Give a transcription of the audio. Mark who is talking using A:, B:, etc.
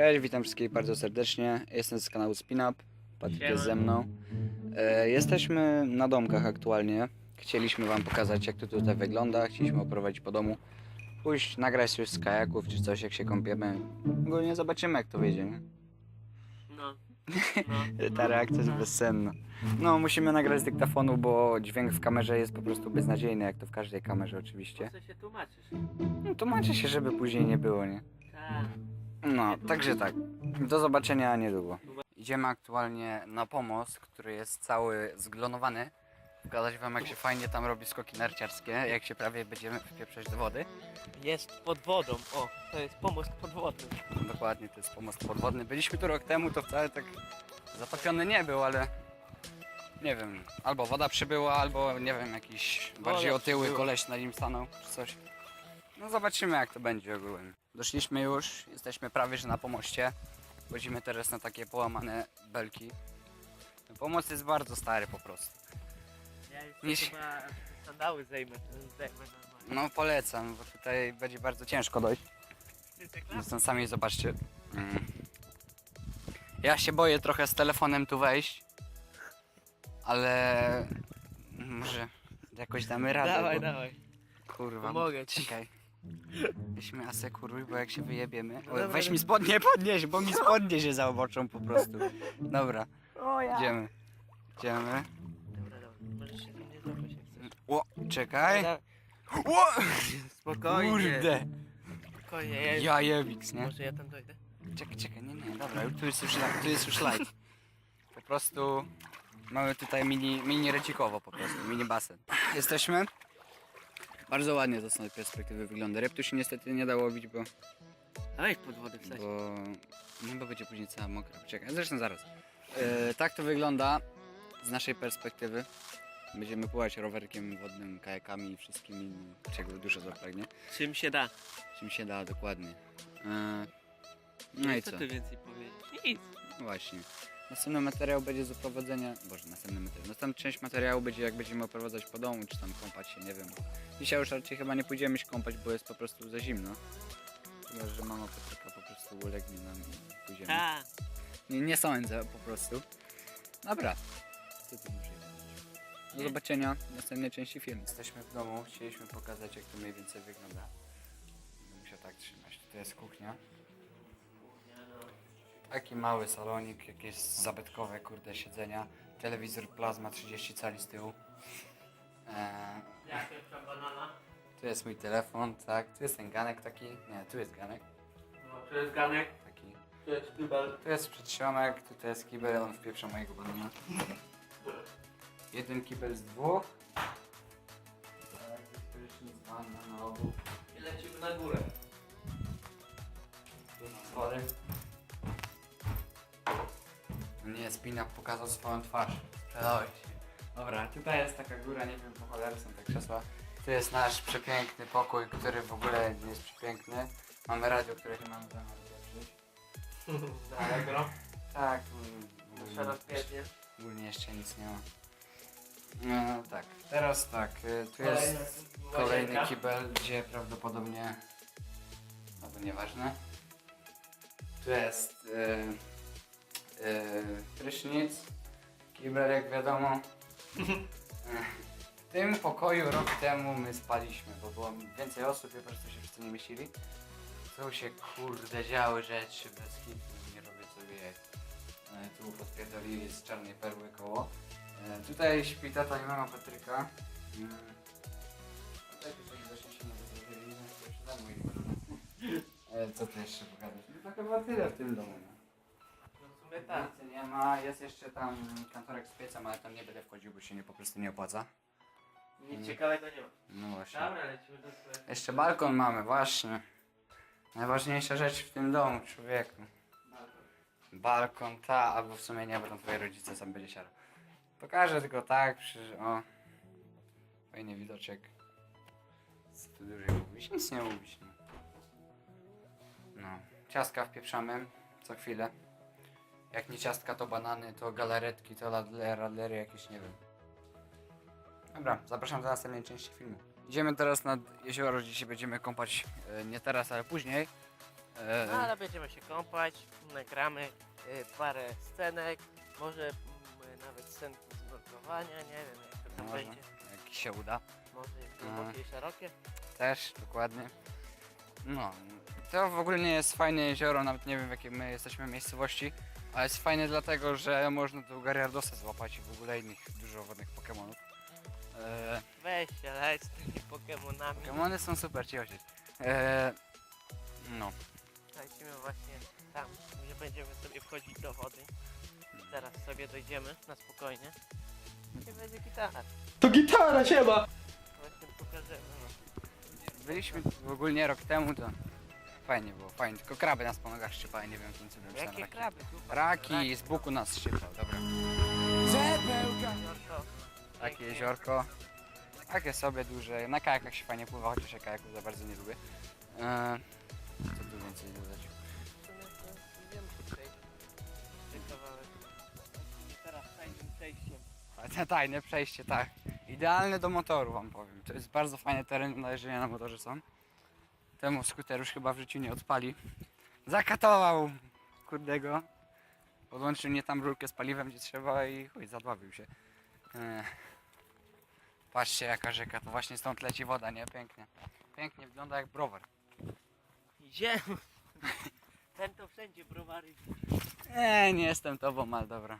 A: Cześć, witam wszystkich bardzo serdecznie. Jestem z kanału SpinUp. Patryk jest ze mną. E, jesteśmy na domkach aktualnie. Chcieliśmy Wam pokazać, jak to tutaj wygląda. Chcieliśmy oprowadzić po domu. Pójść, nagrać coś z kajaków czy coś, jak się kąpiemy. Ogólnie zobaczymy, jak to wyjdzie. Nie?
B: No.
A: Ta reakcja jest bezsenna. No, musimy nagrać z dyktafonu, bo dźwięk w kamerze jest po prostu beznadziejny, jak to w każdej kamerze oczywiście.
B: Co się tłumaczysz?
A: No, się, żeby później nie było, nie?
B: Tak.
A: No, także tak. Do zobaczenia niedługo. Idziemy aktualnie na pomost, który jest cały zglonowany. Pokazać wam jak się fajnie tam robi skoki narciarskie, jak się prawie będziemy wpieprzać do wody.
B: Jest pod wodą. O, to jest pomost podwodny.
A: Dokładnie, to jest pomost podwodny. Byliśmy tu rok temu, to wcale tak zatopiony nie był, ale nie wiem, albo woda przybyła, albo nie wiem, jakiś bardziej otyły
B: przybyła.
A: koleś na nim stanął, czy coś. No zobaczymy jak to będzie ogólnie. Doszliśmy już, jesteśmy prawie że na pomoście. Wchodzimy teraz na takie połamane belki. Ten pomost jest bardzo stary po prostu.
B: Ja
A: Nie-
B: chyba sandały zejmę. Normalnie.
A: No polecam, bo tutaj będzie bardzo ciężko dojść.
B: Ty
A: Zresztą sami zobaczcie. Mm. Ja się boję trochę z telefonem tu wejść, ale może jakoś damy radę.
B: Dawaj,
A: bo,
B: dawaj.
A: Kurwa,
B: Pomogę ci.
A: czekaj. Weź mnie asekuruj, bo jak się wyjebiemy... O,
B: Dobra,
A: weź mi spodnie podnieś, bo mi spodnie się zaoboczą po prostu. Dobra,
B: O ja.
A: idziemy. Idziemy.
B: Dobra, dobra. Możesz się do mnie zabrać jak chcesz.
A: O, czekaj.
B: Dobra,
A: O,
B: Spokojnie.
A: kurde.
B: Spokojnie, ja...
A: Ja jebiks, nie?
B: Może ja tam dojdę?
A: Czekaj, czekaj, nie, nie, dobra, tu jest już, tu jest już light. Po prostu mamy tutaj mini, mini recikowo po prostu, mini basen. Jesteśmy. Bardzo ładnie to z tej perspektywy wygląda. Ryb tu się niestety nie da łowić, bo,
B: Dawaj pod wodę wstać.
A: bo, no bo będzie później cała mokra. Czekaj, zresztą zaraz. E, tak to wygląda z naszej perspektywy. Będziemy pływać rowerkiem wodnym, kajakami i wszystkim innym, czego dużo zapragnie.
B: Czym się da?
A: Czym się da dokładnie. E, no i co?
B: co ty więcej powiedzieć? Nic.
A: No Właśnie. Następny materiał będzie z oprowadzenia. Boże, następny materiał. Następna część materiału będzie jak będziemy oprowadzać po domu, czy tam kąpać się, nie wiem. Dzisiaj już raczej chyba nie pójdziemy się kąpać, bo jest po prostu za zimno. Chyba, że mama Patryka po prostu ulegnie nam i pójdziemy. Nie, nie sądzę po prostu. Dobra. Co tu muszę powiedzieć? Do zobaczenia w następnej części filmu. Jesteśmy w domu, chcieliśmy pokazać jak to mniej więcej wygląda. Będę musiał tak trzymać. To jest kuchnia. Taki mały salonik, jakieś zabytkowe kurde siedzenia. Telewizor plazma 30 cali z tyłu. Eee,
B: Jaka banana?
A: tu jest mój telefon, tak. Tu jest ten ganek taki. Nie, tu jest ganek.
B: No, tu jest ganek,
A: Taki.
B: tu jest kibel.
A: Tu jest przedsionek, tutaj jest kibel, on wpieprza mojego banana. Jeden kibel z dwóch. Tak, jest prysznic, wanna na obu.
B: I lecimy na górę.
A: Tu na schody. No Nie, Spina pokazał swoją twarz. Sprzedałeś się. Dobra, tutaj jest taka góra, nie wiem po cholerę są te krzesła. Tu jest nasz przepiękny pokój, który w ogóle nie jest przepiękny. Mamy radio, które nie mamy zamiar włączyć.
B: Na Allegro.
A: Tak,
B: Muszę rozpiętnie.
A: Ogólnie jeszcze nic nie ma. No tak, teraz tak, y, tu jest kolejny kibel, gdzie prawdopodobnie, albo nieważne. Tu jest y, prysznic, kibel jak wiadomo. W tym pokoju rok temu my spaliśmy, bo było więcej osób i po prostu się wszyscy nie mieścili. Tu się kurde działy rzeczy bez hitu, nie robię sobie. E, Tu podpierdolili z czarnej perły koło. E, Tutaj śpi tata i mama Patryka. Mm. Właśnie się nie to już E, Co tu jeszcze pogadać? No to chyba tyle w tym domu. No.
B: Sumie tak.
A: Nie ma, jest jeszcze tam kantorek z piecem, ale tam nie będę wchodził, bo się nie po prostu nie opłaca.
B: Nic ciekawego nie ma.
A: No właśnie.
B: Dobra, lecimy do swojego.
A: Jeszcze balkon mamy, właśnie. Najważniejsza rzecz w tym domu, człowieku. Balkon, ta, albo w sumie nie, bo tam twoje rodzice sam będzie siarał. Pokażę tylko tak, przecież, o. Fajny widoczek. Co tu dłużej mówić? Nic nie mówić, no. No, ciastka wpieprzamy co chwilę. Jak nie ciastka, to banany, to galaretki, to radle- radlery jakieś, nie wiem. Dobra, zapraszam do następnej części filmu. Idziemy teraz nad jezioro, gdzie się będziemy kąpać, e, nie teraz, ale później. E,
B: No ale będziemy się kąpać, nagramy y, parę scenek, może mm, nawet scenki z nurkowania, nie wiem jak to tam
A: może,
B: będzie.
A: jak się uda.
B: Może głębokie i szerokie.
A: Też, dokładnie. No, to w ogóle nie jest fajne jezioro, nawet nie wiem w jakiej my jesteśmy miejscowości, ale jest fajne dlatego, że można tu Gariardosa złapać i w ogóle innych dużo wodnych Pokemonów. E,
B: Weź się leć z tymi Pokemonami.
A: Pokemony są super, cicho się. E, no,
B: Lecimy właśnie tam, gdzie będziemy sobie wchodzić do wody. Teraz sobie dojdziemy na spokojnie. I będzie gitara.
C: To gitara siema!
B: Właśnie pokażemy. No.
A: byliśmy ogólnie rok temu, to fajnie było, fajnie, tylko kraby nas po nogach szczypały, nie wiem kim cudem są
B: Jakie
A: raki.
B: kraby? Kuba?
A: Raki z buku nas szczypał, dobra.
B: Jeziorko.
A: Takie jeziorko. Takie sobie duże. Na kajakach się fajnie pływa, chociaż ja kajaków za bardzo nie lubię. Eee, co tu więcej dodać?
B: W sumie to idziemy tutaj. Ten kawałek. Takim teraz fajnym przejściem.
A: Tajne przejście, tak. Idealne do motoru wam powiem. To jest bardzo fajny teren na jeżdżenie na motorze są. Temu skuter już chyba w życiu nie odpali. Zakatował kurdego. Podłączył mnie tam rurkę z paliwem gdzie trzeba i chuj, zadławił się. Eee. Patrzcie jaka rzeka, to właśnie stąd leci woda, nie? Pięknie. Pięknie wygląda jak browar.
B: Idziemy. Ten to wszędzie browary.
A: Nie, nie jestem tobą, ale dobra.